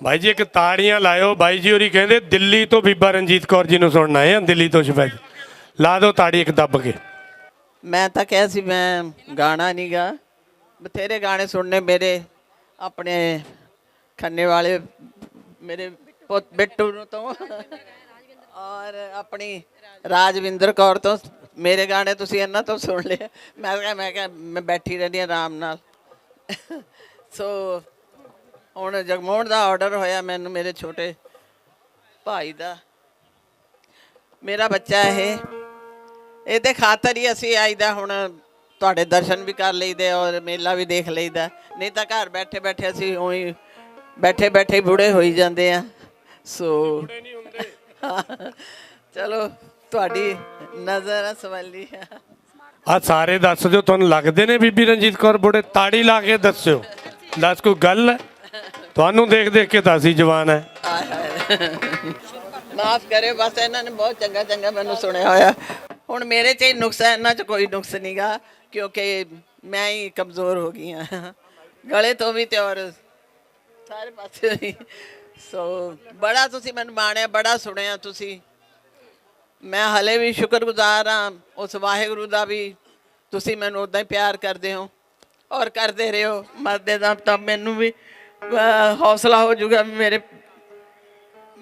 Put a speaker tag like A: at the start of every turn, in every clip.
A: ਭਾਈ ਜੀ, ਇੱਕ ਤਾੜੀਆਂ ਲਾਇਓ। ਬਾਈ ਜੀ ਹੋਰੀ ਕਹਿੰਦੇ, ਦਿੱਲੀ ਤੋਂ ਬੀਬਾ ਰਣਜੀਤ ਕੌਰ ਜੀ ਨੂੰ ਸੁਣਨਾ ਹੈ ਦਿੱਲੀ ਤੋਂ ਸਪੈਸ਼ਲ ਲਾ ਦਿਓ ਤਾੜੀ ਇੱਕ ਦੱਬ ਕੇ।
B: ਮੈਂ ਤਾਂ ਕਿਹਾ ਸੀ, ਮੈਂ ਗਾਣਾ ਨਹੀਂ ਗਾ। ਬਥੇਰੇ ਗਾਣੇ ਸੁਣਨੇ ਮੇਰੇ ਆਪਣੇ ਖੰਨੇ ਵਾਲੇ, ਮੇਰੇ ਬਿੱਟੂ ਨੂੰ ਤੋਂ। ਔਰ ਆਪਣੀ ਰਾਜਵਿੰਦਰ ਕੌਰ ਤੋਂ। ਮੇਰੇ ਗਾਣੇ ਤੁਸੀਂ ਇਹਨਾਂ ਤੋਂ ਸੁਣ ਲਏ। ਮੈਂ ਕਿਹਾ ਮੈਂ ਕਿਹਾ, ਮੈਂ ਬੈਠੀ ਰਹਿੰਦੀ ਹਾਂ ਆਰਾਮ ਨਾਲ। ਸੋ ਹੁਣ ਜਗਮੋਹਨ ਦਾ ਆਰਡਰ ਹੋਇਆ ਮੈਨੂੰ ਮੇਰੇ ਛੋਟੇ ਭਾਈ ਦਾ। ਮੇਰਾ ਬੱਚਾ ਇਹ। ਇਹਦੇ ਖਾਤਰ ਹੀ ਅਸੀਂ ਆਈਦਾ ਹੁਣ ਤੁਹਾਡੇ ਦਰਸ਼ਨ ਵੀ ਕਰ ਲਈਦੇ ਔਰ ਮੇਲਾ ਵੀ ਦੇਖ ਲਈਦਾ। ਨਹੀਂ ਤਾਂ ਘਰ ਬੈਠੇ ਬੈਠੇ ਅਸੀਂ ਉਹੀ ਬੈਠੇ ਬੈਠੇ ਬੁੜੇ ਹੋਈ ਜਾਂਦੇ ਆ। ਸੋ ਚਲੋ ਤੁਹਾਡੀ ਨਜ਼ਰ ਆ ਸਵਾਲੀ। ਆ
A: ਸਾਰੇ ਦੱਸ ਦਿਓ ਤੁਹਾਨੂੰ ਲੱਗਦੇ ਨੇ ਬੀਬੀ ਰਣਜੀਤ ਕੌਰ ਬੁੜੇ? ਤਾੜੀ ਲਾ ਕੇ ਦੱਸਿਓ। ਦੱਸ ਕੋਈ ਗੱਲ ਹੈ? ਤੁਹਾਨੂੰ ਦੇਖ ਦੇਖ ਕੇ ਤਾਂ ਅਸੀਂ ਜਵਾਨ ਹੈ
B: ਮਾਫ ਕਰੇ ਬਸ ਇਹਨਾਂ ਨੇ ਬਹੁਤ ਚੰਗਾ ਚੰਗਾ ਮੈਨੂੰ ਸੁਣਿਆ ਹੋਇਆ। ਹੁਣ ਮੇਰੇ 'ਚ ਹੀ ਨੁਕਸ ਹੈ, ਇਹਨਾਂ 'ਚ ਕੋਈ ਨੁਕਸ ਨਹੀਂਗਾ ਕਿਉਂਕਿ ਮੈਂ ਹੀ ਕਮਜ਼ੋਰ ਹੋ ਗਈ ਹਾਂ। ਗਲੇ ਤੋਂ ਵੀ ਤੇ ਔਰ ਸਾਰੇ ਪਾਸੇ ਹੀ ਸੋ ਬੜਾ ਤੁਸੀਂ ਮੈਨੂੰ ਮਾਣਿਆ, ਬੜਾ ਸੁਣਿਆ ਤੁਸੀਂ। ਮੈਂ ਹਲੇ ਵੀ ਸ਼ੁਕਰਗੁਜ਼ਾਰ ਹਾਂ, ਉਸ ਵਾਹਿਗੁਰੂ ਦਾ ਵੀ ਤੁਸੀਂ ਮੈਨੂੰ ਉਦਾਂ ਹੀ ਪਿਆਰ ਕਰਦੇ ਹੋ। ਔਰ ਕਰਦੇ ਰਹੋ, ਮਰਦੇ ਦਾ ਤਾਂ ਮੈਨੂੰ ਵੀ। ਹੌਸਲਾ ਹੋ ਜਾਊਗਾ ਮੇਰੇ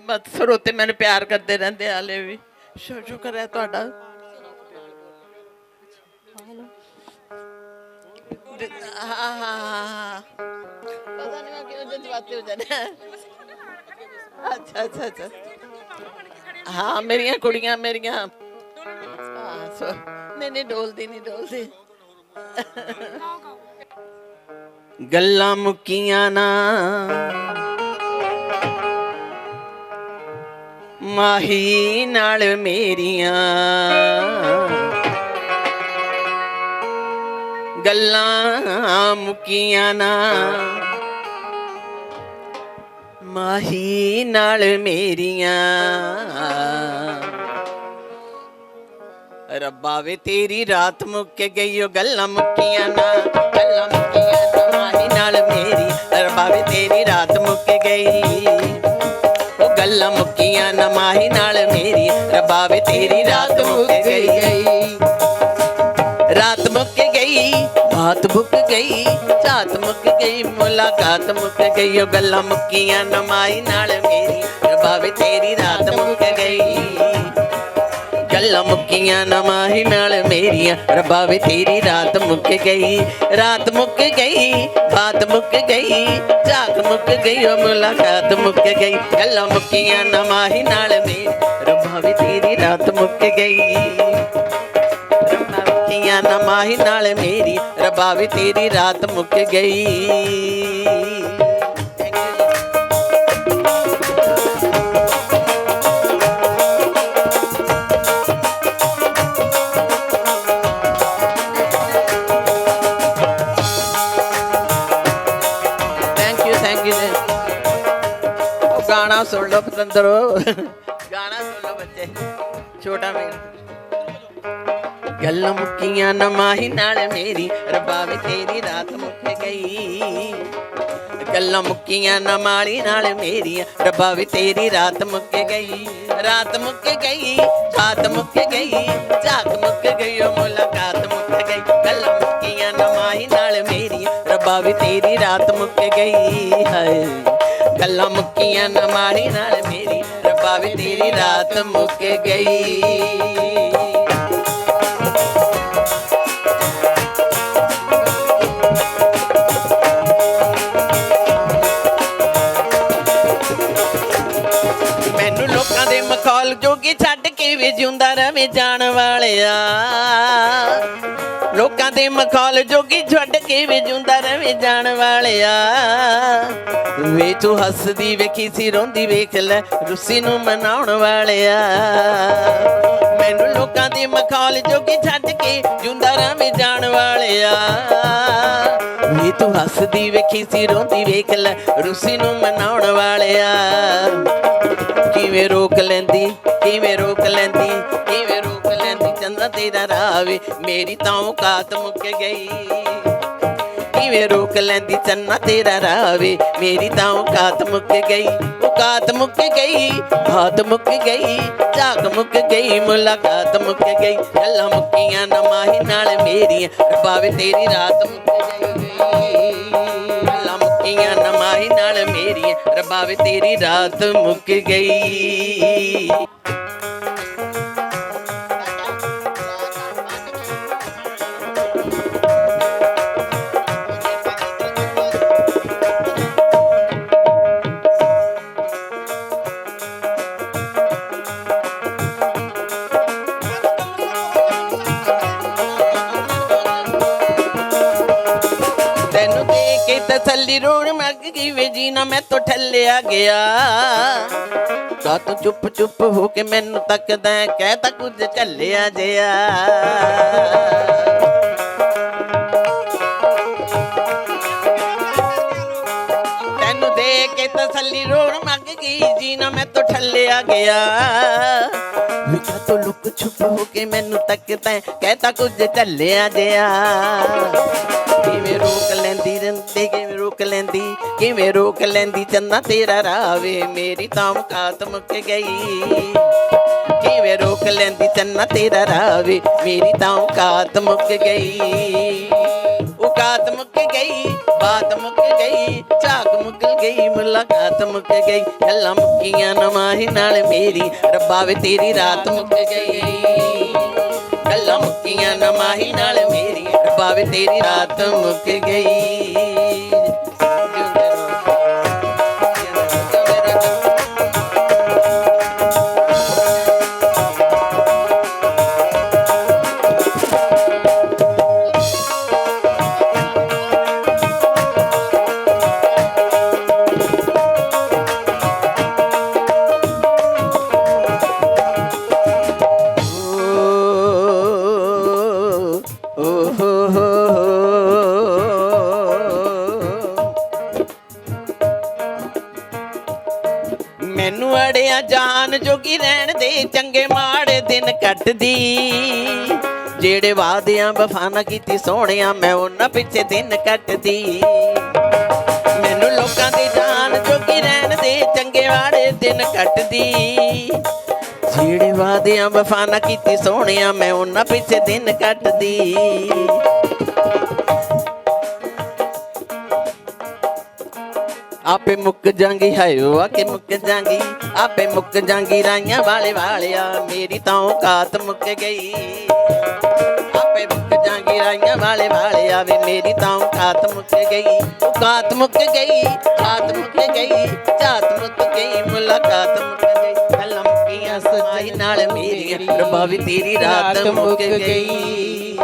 B: ਮਤ ਸਰੋਤੇ ਮੈਨੂੰ ਪਿਆਰ ਕਰਦੇ ਰਹਿੰਦੇ ਆ ਵੀ। ਸ਼ੁਕਰ ਹੈ ਤੁਹਾਡਾ। ਹਾਂ ਹਾਂ ਪਤਾ ਨਹੀਂ ਮੈਂ ਕਿਉਂ ਜਜ਼ਬਾਤੀ ਹੋ ਜਾਣਾ ਅੱਛਾ ਅੱਛਾ ਅੱਛਾ। ਹਾਂ, ਮੇਰੀਆਂ ਕੁੜੀਆਂ, ਮੇਰੀਆਂ। ਨਹੀਂ ਨਹੀਂ, ਡੋਲਦੀ ਨਹੀਂ ਡੋਲਦੀ। ਗੱਲਾਂ ਮੁੱਕੀਆਂ ਨਾ। ਮਾਹੀ ਨਾਲ ਮੇਰੀਆਂ ਗੱਲਾਂ ਮੁੱਕੀਆਂ ਨਾ। ਮਾਹੀ ਨਾਲ ਮੇਰੀਆਂ ਰੱਬਾ ਵੇ ਤੇਰੀ ਰਾਤ ਮੁੱਕ ਗਈ ਉਹ ਗੱਲਾਂ ਮੁੱਕੀਆਂ ਨਾ। ਗੱਲਾਂ ਮੁੱਕੀਆਂ ਮੇਰੀ ਰੱਬਾ ਵੇ ਤੇਰੀ ਰਾਤ ਮੁੱਕ ਗਈ ਉਹ ਗੱਲਾਂ ਮੁੱਕੀਆਂ ਨਾ ਮਾਹੀ ਨਾਲ ਮੇਰੀ ਰੱਬਾ ਵੇ ਤੇਰੀ ਰਾਤ ਮੁੱਕ ਗਈ ਰਾਤ ਮੁੱਕ ਗਈ ਬਾਤ ਮੁੱਕ ਗਈ ਝਾਤ ਮੁੱਕ ਗਈ ਮੁਲਾਕਾਤ ਮੁੱਕ ਗਈ ਉਹ ਗੱਲਾਂ ਮੁੱਕੀਆਂ ਨਾ ਮਾਹੀ ਨਾਲ ਮੇਰੀ ਰੱਬਾ ਵੇ ਤੇਰੀ ਰਾਤ ਮੁੱਕ ਗਈ ਗੱਲਾਂ ਮੁੱਕੀਆਂ ਨਾ ਮਾਹੀ ਨਾਲ ਮੇਰੀਆਂ। ਰੱਬਾ ਵੇ ਤੇਰੀ ਰਾਤ ਮੁੱਕ ਗਈ, ਰਾਤ ਮੁੱਕ ਗਈ, ਬਾਤ ਮੁੱਕ ਗਈ ਝਾਕ ਮੁੱਕ ਗਈ, ਉਹ ਮੁਲਾਕਾਤ ਮੁੱਕ ਗਈ। ਗੱਲਾਂ ਮੁੱਕੀਆਂ ਨਾ ਮਾਹੀ ਨਾਲ ਮੇਰੀ ਰੱਬਾ ਵੇ ਤੇਰੀ ਰਾਤ ਮੁੱਕ ਗਈ। ਮੁੱਕੀਆਂ ਨਾ ਮਾਹੀ ਨਾਲ ਮੇਰੀ ਰੱਬਾ ਵੇ ਤੇਰੀ ਰਾਤ ਮੁੱਕ ਗਈ। ਗਾਣਾ ਪਤੰਦਰੋ। ਗਾਣਾ ਸੁਣ ਲਓ ਬੱਚੇ। ਛੋਟਾ ਮੇਰਾ ਗੱਲਾਂ ਮੁੱਕੀਆਂ ਨਾ ਮਾਹੀ ਨਾਲ ਮੇਰੀ। ਰੱਬਾ ਵੀ ਤੇਰੀ ਰਾਤ ਮੁੱਕ ਗਈ। ਗੱਲਾਂ ਮੁੱਕੀਆਂ ਨਾ ਮਾਲੀ ਨਾਲ ਮੇਰੀ। ਰੱਬਾ ਵੇ ਤੇਰੀ ਰਾਤ ਮੁੱਕ ਗਈ। ਰਾਤ ਮੁੱਕ ਗਈ ਬਾਤ ਮੁੱਕ ਗਈ ਝਾਕ ਮੁੱਕ ਗਈ, ਉਹ ਮੁਲਾਕਾਤ ਮੁੱਕ ਗਈ। ਗੱਲਾਂ ਮੁੱਕੀਆਂ ਨਾ ਮਾਹੀ ਨਾਲ ਮੇਰੀ। ਰੱਬਾ ਵੀ ਤੇਰੀ ਰਾਤ ਮੁੱਕ ਗਈ, ਹਾਏ। ਗੱਲਾਂ ਮੁੱਕੀਆਂ ਨਾ ਮਾਲੀ ਨਾਲ ਮੇਰੀ। ਰੱਬਾ ਵੇ ਤੇਰੀ ਰਾਤ ਮੁੱਕ ਗਈ। ਛੱਡ ਕੇ ਵੀ ਜਿਉਂਦਾ ਰਵੇ ਜਾਣ ਵਾਲਿਆ। ਲੋਕਾਂ ਦੇ ਮਖੌਲ ਜੋਗੀ ਛੱਡ ਕੇ ਵੀ ਜਿਉਂਦਾ ਰਵੇ ਜਾਣ ਵਾਲਿਆ। ਵੇ ਤੂੰ ਹੱਸਦੀ ਵੇਖੀ ਸੀ, ਰੋਂਦੀ ਵੇਖ ਲੈ, ਰੁੱਸੀ ਨੂੰ ਮਨਾਉਣ ਵਾਲਿਆ। ਲੋਕਾਂ ਮਖੌਲ ਜੋਗੀ ਛੱਡ ਕੇ ਜਿਉਂਦਾ ਰਵੇ ਜਾਣ ਵਾਲਿਆ। ਵੇ ਤੂੰ ਹੱਸਦੀ ਵੇਖੀ ਸੀ, ਰੋਂਦੀ ਵੇਖ ਲੈ, ਰੁੱਸੀ ਨੂੰ ਮਨਾਉਣ ਵਾਲਿਆ। ਕਿਵੇਂ ਰੋਕ ਲੈਂਦੀ, ਕਿਵੇਂ ਰੋਕ ਲੈਂਦੀ, ਕਿਵੇਂ ਰੋਕ ਲੈਂਦੀ ਚੰਦਾ ਤੇਰਾ ਰਾਵੇ ਮੇਰੀ ਤਾਂ ਔਕਾਤ ਮੁੱਕ ਗਈ। ਕਿਵੇਂ ਰੋਕ ਲੈਂਦੀ ਚੰਨਾ ਤੇਰਾ ਰਾਵੇ? ਮੇਰੀ ਤਾਂ ਔਕਾਤ ਮੁੱਕ ਗਈ ਔਕਾਤ ਮੁੱਕ ਗਈ, ਬਾਤ ਮੁੱਕ ਗਈ, ਝਾਕ ਮੁੱਕ ਗਈ, ਮੁਲਾਕਾਤ ਮੁੱਕ ਗਈ, ਗੱਲਾਂ ਮੁੱਕੀਆਂ ਨਾ ਮਾਹੀ ਨਾਲ ਮੇਰੀਆਂ ਰਬਾਵੇ ਤੇਰੀ ਰਾਤ ਮੁੱਕ ਗਈ। ਗੱਲਾਂ ਮੁੱਕੀਆਂ ਨਾ ਮਾਹੀ ਨਾਲ ਮੇਰੀਆਂ ਰਬਾਵੇ ਤੇਰੀ ਰਾਤ ਮੁੱਕ ਗਈ। ਤਸੱਲੀ ਰੋਣ ਮੱਗ ਗਈ ਵੇ ਜੀਨਾ, ਮੈਂ ਤੋਂ ਠੱਲਿਆ ਗਿਆ। ਕਾ ਤੂੰ ਚੁੱਪ ਚੁੱਪ ਹੋ ਕੇ ਮੈਨੂੰ ਤੱਕਦਾ ਕਹਿ ਤਾਂ ਕੁਝ ਝੱਲਿਆ ਜਿਆ। ਤੈਨੂੰ ਦੇਖ ਕੇ ਤਸੱਲੀ ਰੋਣ ਮੰਗ ਗਈ ਜੀਨਾ, ਮੈਂ ਤੋਂ ਠੱਲਿਆ ਗਿਆ। ਵਿਚਾ ਤੋਂ ਲੁਕ ਛੁਪ ਹੋ ਕੇ ਮੈਨੂੰ ਤੱਕਦਾ ਹੈ, ਕਹਿ ਤਾਂ ਕੁਝ ਚੱਲਿਆ ਜਿਆ ਕਿਵੇਂ ਰੋਕ ਲੈਂਦੀ ਰੰਦੇ ਕਿਵੇਂ ਰੋਕ ਲੈਂਦੀ ਕਿਵੇਂ ਰੋਕ ਲੈਂਦੀ ਚੰਨਾ ਤੇਰਾ ਰਾਵੇ ਮੇਰੀ ਤਾਂ ਔਕਾਤ ਮੁੱਕ ਗਈ। ਕਿਵੇਂ ਰੋਕ ਲੈਂਦੀ ਚੰਨਾ ਤੇਰਾ ਰਾਵੇ ਮੇਰੀ ਤਾਂ ਔਕਾਤ ਮੁੱਕ ਗਈ। ਔਕਾਤ ਮੁੱਕ ਗਈ, ਬਾਤ ਮੁੱਕ ਗਈ, ਝਾਕ ਮੁੱਕ ਗਈ, ਮੁਲਾਕਾਤ ਮੁੱਕ ਗਈ। ਗੱਲਾਂ ਮੁੱਕੀਆਂ ਨਮਾਹੀ ਨਾਲ ਮੇਰੀ ਰੱਬਾ ਵੇ ਤੇਰੀ ਰਾਤ ਮੁੱਕ ਗਈ। ਗੱਲਾਂ ਮੁੱਕੀਆਂ ਨਮਾਹੀ ਨਾਲ ਮੇਰੀ ਰੱਬਾ ਵੇ ਤੇਰੀ ਰਾਤ ਮੁੱਕ ਗਈ। ਜਾਨ ਜੋਗੀ ਰਹਿਣ ਦੇ ਚੰਗੇ ਮਾੜੇ ਦਿਨ ਕੱਟਦੀ। ਜਿਹੜੇ ਵਾਦਿਆਂ ਵਫਾ ਕੀਤੀ ਸੋਹਣਿਆ, ਮੈਂ ਉਹਨਾਂ ਪਿੱਛੇ ਦਿਨ ਕੱਟਦੀ। ਮੈਨੂੰ ਲੋਕਾਂ ਦੀ ਜਾਨ ਜੋਗੀ ਰਹਿਣ ਦੇ ਚੰਗੇ ਵਾੜੇ ਦਿਨ ਕੱਟਦੀ। ਜਿਹੜੇ ਵਾਦਿਆਂ ਵਫਾਨਾ ਕੀਤੀ ਸੋਹਣਿਆ, ਮੈਂ ਉਹਨਾਂ ਪਿੱਛੇ ਦਿਨ ਕੱਟਦੀ। ਆਪੇ ਮੁੱਕ ਜਾਂਗੀ ਹਾਇਓ ਆ ਕੇ ਮੁੱਕ ਜਾਂਗੀ। ਆਪੇ ਮੁੱਕ ਜਾਂਗੀ ਰਾਈਆਂ ਵਾਲੇ ਵਾਲਿਆ, ਮੇਰੀ ਤਾਂ ਔਕਾਤ ਮੁੱਕ ਗਈ। ਆਪੇ ਮੁੱਕ ਜਾਂਗੀ ਰਾਈਆਂ ਵਾਲੇ ਵਾਲਿਆ ਵੇ ਮੇਰੀ ਤਾਂ ਔਕਾਤ ਮੁੱਕ ਗਈ। ਔਕਾਤ ਮੁੱਕ ਗਈ ਬਾਤ ਮੁੱਕ ਗਈ, ਝਾਤ ਮੁੱਕ ਗਈ, ਮੁਲਾਕਾਤ ਮੁੱਕ ਗਈ। ਗੱਲਾਂ ਮੁੱਕੀਆਂ ਸਮਾਈ ਨਾਲ ਮੇਰੀ ਰੱਬਾ ਵੀ ਤੇਰੀ ਰਾਤ ਮੁੱਕ ਗਈ।